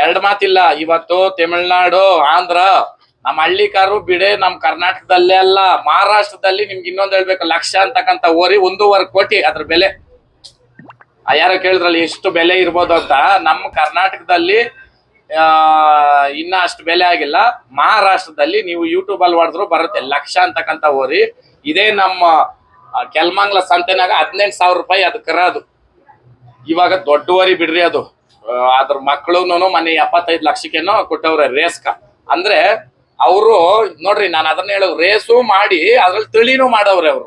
ಎರಡ್ ಮಾತಿಲ್ಲ. ಇವತ್ತು ತಮಿಳ್ನಾಡು, ಆಂಧ್ರ ನಮ್ಮ ಹಳ್ಳಿಕಾರು ಬಿಡೆ ನಮ್ಮ ಕರ್ನಾಟಕದಲ್ಲೇ ಅಲ್ಲ, ಮಹಾರಾಷ್ಟ್ರದಲ್ಲಿ ನಿಮ್ಗೆ ಇನ್ನೊಂದ್ ಹೇಳ್ಬೇಕು, ಲಕ್ಷ ಅಂತಕ್ಕಂತ ಓರಿ ಒಂದೂವರೆ ಕೋಟಿ ಅದ್ರ ಬೆಲೆ. ಯಾರೋ ಕೇಳಿದ್ರಲ್ಲಿ ಎಷ್ಟು ಬೆಲೆ ಇರ್ಬೋದು ಅಂತ. ನಮ್ಮ ಕರ್ನಾಟಕದಲ್ಲಿ ಇನ್ನ ಅಷ್ಟು ಬೆಲೆ ಆಗಿಲ್ಲ. ಮಹಾರಾಷ್ಟ್ರದಲ್ಲಿ ನೀವು ಯೂಟ್ಯೂಬ್ ಅಲ್ಲಿ ಹೊಡೆದ್ರು ಬರುತ್ತೆ ಲಕ್ಷ ಅಂತಕ್ಕಂತ ಓರಿ. ಇದೇ ನಮ್ಮ ಕೆಲ್ಮಂಗ್ಲ ಸಂತೆನಾಗ ಹದಿನೆಂಟು ಸಾವಿರ ರೂಪಾಯಿ ಅದಕ್ಕೆ ಅದು ಇವಾಗ ದೊಡ್ಡವರಿ ಬಿಡ್ರಿ ಅದು. ಅದ್ರ ಮಕ್ಕಳುನು ಮನೆ ಎಪ್ಪತ್ತೈದು ಲಕ್ಷಕ್ಕೇನೋ ಕೊಟ್ಟವ್ರೆ ರೇಸ್ಕ. ಅಂದ್ರೆ ಅವರು, ನೋಡ್ರಿ, ನಾನು ಅದನ್ನ ಹೇಳೋ, ರೇಸು ಮಾಡಿ ಅದ್ರಲ್ಲಿ ತಿಳಿನೂ ಮಾಡವ್ರೆ ಅವರು.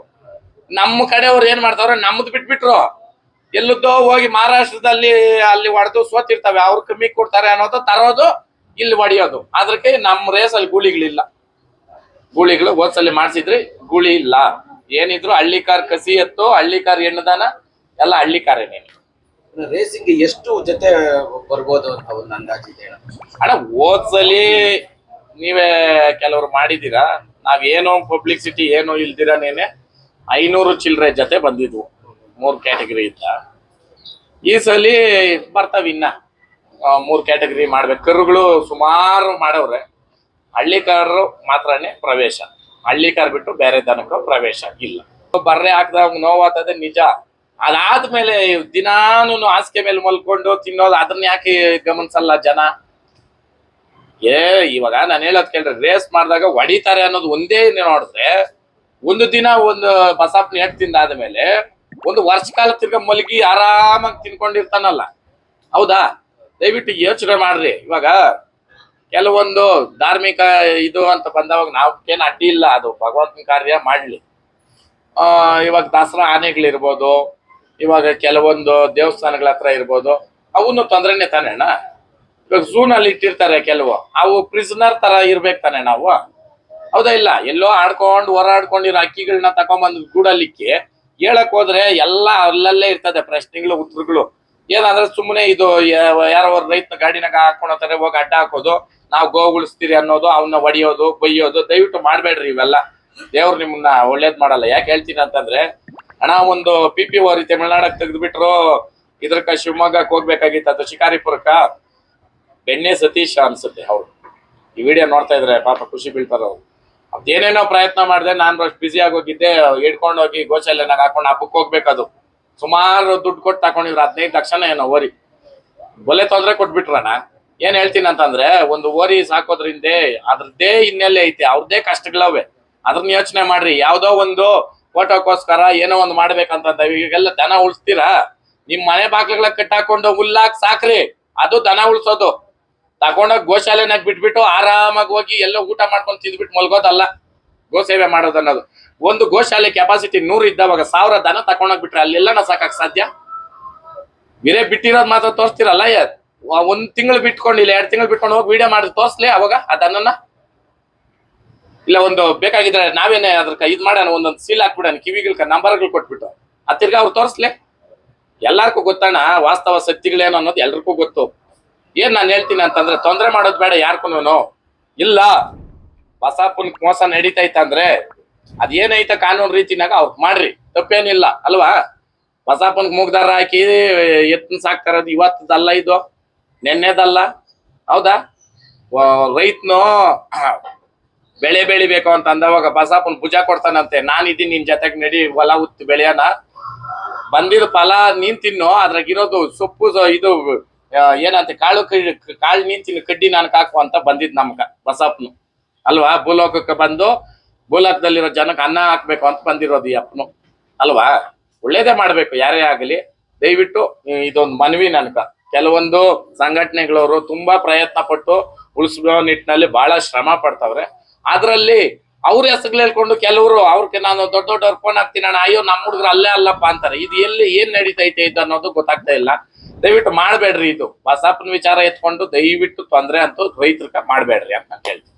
ನಮ್ಮ ಕಡೆಯವ್ರು ಏನ್ ಮಾಡ್ತಾವ್ರೆ, ನಮ್ದು ಬಿಟ್ಬಿಟ್ರು. ಎಲ್ಲದ್ದೋ ಹೋಗಿ ಮಹಾರಾಷ್ಟ್ರದಲ್ಲಿ ಅಲ್ಲಿ ಹೊಡೆದು ಸೋತಿರ್ತಾವೆ, ಅವ್ರ ಕಮ್ಮಿ ಕೊಡ್ತಾರೆ ಅನ್ನೋದು ತರೋದು ಇಲ್ಲಿ ಹೊಡಿಯೋದು. ಅದಕ್ಕೆ ನಮ್ಮ ರೇಸಲ್ಲಿ ಗೂಳಿಗಳಿಲ್ಲ. ಗೂಳಿಗಳು ಓದ್ಸಲಿ ಮಾಡಿಸಿದ್ರಿ, ಗೂಳಿ ಇಲ್ಲ. ಏನಿದ್ರು ಹಳ್ಳಿಕಾರ್ ಕಸಿ ಎತ್ತು, ಹಳ್ಳಿಕಾರ್ ಎಣ್ಣದಾನ ಎಲ್ಲ ಹಳ್ಳಿಕಾರೇನೇನು ರೇಸಿಂಗ್ ಎಷ್ಟು ಜೊತೆ ಬರ್ಬೋದು ಅಂತ ಒಂದು ಅಂದಾಜಿದೆ ಅಣ್ಣ ಓದ್ಸಲಿ ನೀವೇ ಕೆಲವರು ಮಾಡಿದ್ದೀರಾ? ನಾವೇನೋ ಪಬ್ಲಿಸಿಟಿ ಏನೋ ಇಲ್ದಿರನೇನೆ ಐನೂರು ಚಿಲ್ಲರೆ ಜೊತೆ ಬಂದಿದ್ವು. ಮೂರ್ ಕ್ಯಾಟಗರಿ ಇದ್ದ ಈ ಸಲಿ ಬರ್ತಾವ ಇನ್ನ. ಮೂರು ಮೂರ್ ಕ್ಯಾಟಗರಿ ಮಾಡ್ಬೇಕು. ಕರುಗಳು ಸುಮಾರು ಮಾಡವ್ರೆ. ಹಳ್ಳಿಕಾರರು ಮಾತ್ರನೇ ಪ್ರವೇಶ. ಹಳ್ಳಿಕಾರ್ ಬಿಟ್ಟು ಬೇರೆ ದನಕ್ಕೂ ಪ್ರವೇಶ ಇಲ್ಲ. ಬರ್ರೆ ಹಾಕ್ದಾಗ ನೋವಾತದೆ ನಿಜ. ಅದಾದ್ಮೇಲೆ ದಿನಾನು ಹಾಸಿಗೆ ಮೇಲೆ ಮಲ್ಕೊಂಡು ತಿನ್ನೋದು, ಅದನ್ನ ಯಾಕೆ ಗಮನಿಸಲ್ಲ ಜನ? ಏ, ಇವಾಗ ನಾನು ಹೇಳೋದ್ ಕೇಳ್ರಿ ರೇಸ್ ಮಾಡಿದಾಗ ಹೊಡಿತಾರೆ ಅನ್ನೋದು ಒಂದೇ ನೋಡಿದ್ರೆ, ಒಂದು ದಿನ ಒಂದು ಬಸಾಪ್ನ ಎಟ್ ತಿಂದಾದ್ಮೇಲೆ ಒಂದು ವರ್ಷ ಕಾಲ ತಿರ್ಗ ಮಲಗಿ ಆರಾಮಾಗಿ ತಿನ್ಕೊಂಡಿರ್ತಾನಲ್ಲ. ಹೌದಾ? ದಯವಿಟ್ಟು ಯೋಚನೆ ಮಾಡ್ರಿ. ಇವಾಗ ಕೆಲವೊಂದು ಧಾರ್ಮಿಕ ಇದು ಅಂತ ಬಂದವಾಗ ನಾವೇನು ಅಡ್ಡಿ ಇಲ್ಲ, ಅದು ಭಗವಂತನ ಕಾರ್ಯ ಮಾಡಲಿ. ಇವಾಗ ದಸರಾ ಆನೆಗಳಿರ್ಬೋದು ಇವಾಗ ಕೆಲವೊಂದು ದೇವಸ್ಥಾನಗಳ ಹತ್ರ ಇರ್ಬೋದು, ಅವನು ತೊಂದ್ರೆನೆ ತಾನೆ ಅಣ್ಣ? ಇವಾಗ ಝೂನ್ ಅಲ್ಲಿ ಇಟ್ಟಿರ್ತಾರೆ ಕೆಲವು, ಅವು ಪ್ರಿಸನರ್ ತರ ಇರ್ಬೇಕು ತಾನೆ ನಾವು? ಹೌದಾ ಇಲ್ಲ? ಎಲ್ಲೋ ಆಡ್ಕೊಂಡು ಹೊರಾಡ್ಕೊಂಡಿರೋ ಅಕ್ಕಿಗಳನ್ನ ತಗೊಂಬಂದ್ ಗೂಡಲಿಕ್ಕೆ ಹೇಳಕ್ ಹೋದ್ರೆ ಎಲ್ಲ ಅಲ್ಲಲ್ಲೇ ಇರ್ತದೆ ಪ್ರಶ್ನೆಗಳು, ಉತ್ತರಗಳು. ಏನಂದ್ರೆ ಸುಮ್ಮನೆ ಇದು ಯಾರೋ ರೈತ ಗಾಡಿನಾಗ ಹಾಕೊಂಡು ಹೋಗ್ತಾರೆ, ಹೋಗಿ ಅಡ್ಡ ಹಾಕೋದು, ನಾವು ಗೋಗುಳಿಸ್ತೀರಿ ಅನ್ನೋದು ಅವನ್ನ ಹೊಡಿಯೋದು, ಬೈಯೋದು, ದಯವಿಟ್ಟು ಮಾಡ್ಬೇಡ್ರಿ ಇವೆಲ್ಲ. ದೇವ್ರು ನಿಮ್ಮನ್ನ ಒಳ್ಳೇದ್ ಮಾಡಲ್ಲ. ಯಾಕೆ ಹೇಳ್ತೀನಿ ಅಂತಂದ್ರೆ ಹಣ ಒಂದು ಪಿ ಪಿ ಓರಿ ತಮಿಳ್ನಾಡಕ್ ತೆಗೆದ್ಬಿಟ್ರು. ಇದ್ರಕ್ಕ ಶಿವಮೊಗ್ಗಕ್ಕೆ ಹೋಗ್ಬೇಕಾಗಿತ್ತು. ಅದು ಶಿಕಾರಿಪುರಕ್ಕ. ಬೆಣ್ಣೆ ಸತೀಶ್ ಅನ್ಸುತ್ತೆ ಅವ್ರು ಈ ವಿಡಿಯೋ ನೋಡ್ತಾ ಇದ್ರೆ ಪಾಪ ಖುಷಿ ಬೀಳ್ತಾರ ಅವ್ರು. ಅದೇನೇನೋ ಪ್ರಯತ್ನ ಮಾಡಿದೆ, ನಾನು ಅಷ್ಟು ಬ್ಯುಸಿ ಆಗೋಗಿದ್ದೆ, ಹಿಡ್ಕೊಂಡು ಹೋಗಿ ಗೋಶಾಲೆನಾಗ ಹಾಕೊಂಡು ಹಬ್ಬಕ್ಕೆ ಹೋಗ್ಬೇಕದು. ಸುಮಾರು ದುಡ್ಡು ಕೊಟ್ಟು ತಗೊಂಡಿದ್ರು ಹದಿನೈದು ಲಕ್ಷನ ಏನೋ ಓರಿ. ಬೊಲೆ ತೊಂದರೆ ಕೊಟ್ಬಿಟ್ರಣ ಏನ್ ಹೇಳ್ತೀನಿ ಅಂತಂದ್ರೆ, ಒಂದು ಓರಿ ಸಾಕೋದ್ರಿಂದ ಅದ್ರದ್ದೇ ಹಿನ್ನೆಲೆ ಐತೆ ಅವ್ರದ್ದೇ ಕಷ್ಟಗಳವೆ. ಅದನ್ನ ಯೋಚನೆ ಮಾಡ್ರಿ, ಯಾವ್ದೋ ಒಂದು ಫೋಟೋಕ್ಕೋಸ್ಕರ ಏನೋ ಒಂದು ಮಾಡ್ಬೇಕಂತ ಈಗೆಲ್ಲ ದನ ಉಳಿಸ್ತೀರಾ? ನಿಮ್ ಮನೆ ಬಾಗ್ಲಗಳ ಕಟ್ಟಾಕೊಂಡು ಹುಲ್ಲಾಕ್ ಸಾಕ್ರಿ. ಅದು ದನ ಉಳ್ಸೋದು. ತಗೊಂಡೋಗಿ ಗೋಶಾಲೆನಾಗ ಬಿಟ್ಬಿಟ್ಟು ಆರಾಮಾಗಿ ಹೋಗಿ ಎಲ್ಲ ಊಟ ಮಾಡ್ಕೊಂಡು ತಿಂದ್ಬಿಟ್ಟು ಮಲ್ಗೋದಲ್ಲ. ಗೋ ಸೇವೆ ಮಾಡೋದು ಅನ್ನೋದು ಒಂದು ಗೋಶಾಲೆ ಕೆಪಾಸಿಟಿ ನೂರು ಇದ್ದವಾಗ ಸಾವಿರ ದನ ತಗೊಂಡೋಗಿ ಬಿಟ್ರೆ ಅಲ್ಲೆಲ್ಲ ಸಾಕಕ್ ಸಾಧ್ಯ? ಬೇರೆ ಬಿಟ್ಟಿರೋದ್ ಮಾತ್ರ ತೋರಿಸ್ತಿರಲ್ಲ ಒಂದ್ ತಿಂಗಳು ಬಿಟ್ಕೊಂಡು ಇಲ್ಲ, ಎರಡ್ ತಿಂಗಳು ಬಿಟ್ಕೊಂಡು ಹೋಗಿ ವಿಡಿಯೋ ಮಾಡಿ ತೋರ್ಸ್ಲಿ ಅವಾಗ ಆ ದನನ? ಇಲ್ಲ, ಒಂದು ಬೇಕಾಗಿದ್ರೆ ನಾವೇನೆ ಅದ್ರ ಇದ್ ಮಾಡೋಣ, ಒಂದೊಂದು ಸೀಲ್ ಹಾಕ್ಬಿಡೋಣ, ಕಿವಿಗಳ ನಂಬರ್ಗಳು ಕೊಟ್ಬಿಟ್ಟು. ಆ ತಿರ್ಗಾ ಅವ್ರು ತೋರಿಸ್ಲೆ. ಎಲ್ಲಾರ್ಗೂ ಗೊತ್ತಣ್ಣ, ವಾಸ್ತವ ಸತ್ಯಗಳೇನು ಅನ್ನೋದು ಎಲ್ರಿಗೂ ಗೊತ್ತು. ಏನ್ ನಾನು ಹೇಳ್ತೀನಿ ಅಂತಂದ್ರೆ, ತೊಂದರೆ ಮಾಡೋದು ಬೇಡ ಯಾರ್ಕೂನು ಇಲ್ಲ ಬಸಾಪುನ್ ಮೋಸ ನಡೀತೈತ ಅಂದ್ರೆ ಅದೇನೈತ ಕಾನೂನು ರೀತಿನಾಗ ಅವ್ರು ಮಾಡ್ರಿ. ತಪ್ಪೇನಿಲ್ಲ, ಅಲ್ವಾ? ಬಸಾಪನ್ ಮೂಗ್ದಾರ ಹಾಕಿ, ಎತ್ತನ್ ಸಾಕ್ತಾರದು ಇವತ್ತದಲ್ಲ ಇದು. ನೆನ್ನೆದಲ್ಲ. ಹೌದಾ? ರೈತನು ಬೆಳೆ ಬೆಳಿಬೇಕು ಅಂತ ಅಂದವಾಗ ಬಸಾಪನ್ ಭುಜ ಕೊಡ್ತಾನಂತೆ. ನಾನಿದ್ದೀನಿ ನಿನ್ ಜೊತೆಗೆ ನಡಿ, ಹೊಲ ಉತ್ ಬೆಳೆಯನ ಬಂದಿರೋ ಫಲ ನೀನ್ ತಿನ್ನು ಅದ್ರಾಗಿರೋದು ಸೊಪ್ಪು ಇದು ಏನಂತೆ, ಕಾಳು ಕಾಳು ನೀನ್ ತಿನ್ನು, ಕಡ್ಡಿ ನಾನು ಹಾಕು ಅಂತ ಬಂದಿದ್ ನಮ್ಗ ಬಸಪ್ಪನು ಅಲ್ವಾ? ಭೂಲೋಕಕ್ಕೆ ಬಂದು, ಭೂಲೋಕದಲ್ಲಿರೋ ಜನಕ್ಕೆ ಅನ್ನ ಹಾಕ್ಬೇಕು ಅಂತ ಬಂದಿರೋದು ಈ ಅಪ್ಪನು. ಅಲ್ವಾ? ಒಳ್ಳೇದೇ ಮಾಡ್ಬೇಕು, ಯಾರೇ ಆಗಲಿ. ದಯವಿಟ್ಟು ಇದೊಂದು ಮನವಿ ನನಕ ಕೆಲವೊಂದು ಸಂಘಟನೆಗಳವರು ತುಂಬಾ ಪ್ರಯತ್ನ ಪಟ್ಟು ಉಳಿಸ್ಬೋ ನಿಟ್ಟಿನಲ್ಲಿ ಬಹಳ ಶ್ರಮ ಪಡ್ತಾವ್ರೆ. ಅದ್ರಲ್ಲಿ ಅವ್ರ ಹೆಸರು ಹೇಳ್ಕೊಂಡು ಕೆಲವರು ಅವ್ರಿಗೆ ನಾನು ದೊಡ್ಡ ದೊಡ್ಡವ್ರ ಫೋನ್ ಹಾಕ್ತೀನಿ ಅಣ್ಣ, ಅಯ್ಯೋ ನಮ್ಮ ಹುಡುಗರು ಅಲ್ಲೇ ಅಲ್ಲಪ್ಪ ಅಂತಾರೆ. ಇದು ಎಲ್ಲಿ ಏನ್ ನಡೀತೈತೆ ಇದು ಅನ್ನೋದು ಗೊತ್ತಾಗ್ತಾ ಇಲ್ಲ. ದಯವಿಟ್ಟು ಮಾಡ್ಬೇಡ್ರಿ ಇದು. ಬಸಪ್ಪನ ವಿಚಾರ ಎತ್ಕೊಂಡು ದಯವಿಟ್ಟು ತೊಂದರೆ ಅಂತೂ ರೈತರ ಮಾಡಬೇಡ್ರಿ ಅಂತ ಹೇಳ್ತೀನಿ.